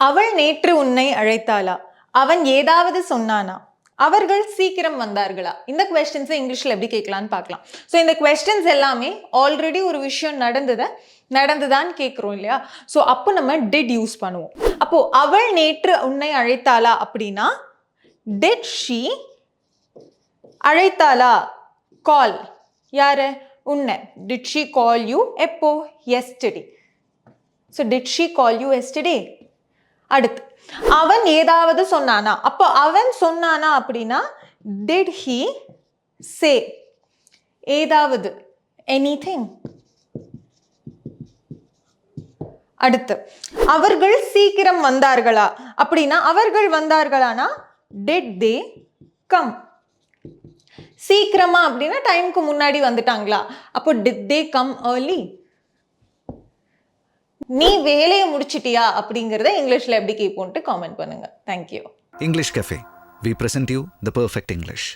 அவள் நேற்று உன்னை அழைத்தாளா? அவன் ஏதாவது சொன்னானா? அவர்கள் சீக்கிரம் வந்தார்களா? இந்த கொஸ்டின்ஸை இங்கிலீஷில் எப்படி கேட்கலான்னு பார்க்கலாம். ஸோ இந்த கொஸ்டின்ஸ் எல்லாமே ஆல்ரெடி ஒரு விஷயம் நடந்ததை நடந்துதான் கேட்குறோம் இல்லையா? ஸோ அப்போ நம்ம டிட் யூஸ் பண்ணுவோம். அப்போது அவள் நேற்று உன்னை அழைத்தாளா அப்படின்னா டிட் ஷீ அழைத்தாளா? கால் யாரு? உன்னை. டிட் ஷீ கால் யூ எப்போ? Yesterday so did she call you yesterday அடுத்து அவன் ஏதாவது சொன்னானா? அப்போ அவன் சொன்னானா அப்படின்னா டிட் ஹி சே ஏதாவது எனி திங் அடுத்து அவர்கள் சீக்கிரம் வந்தார்களா? அப்படின்னா அவர்கள் வந்தார்களானா? டெட் தே கம் சீக்கிரமா அப்படின்னா டைம்க்கு முன்னாடி வந்துட்டாங்களா? அப்போ டிட் தே கம் ஏர்லி நீ வேலையை முடிச்சிட்டியா அப்படிங்கிறத இங்கிலீஷில் எப்படி கேட்போன்ட்டு காமெண்ட் பண்ணுங்க. Thank you English cafe we present you the perfect English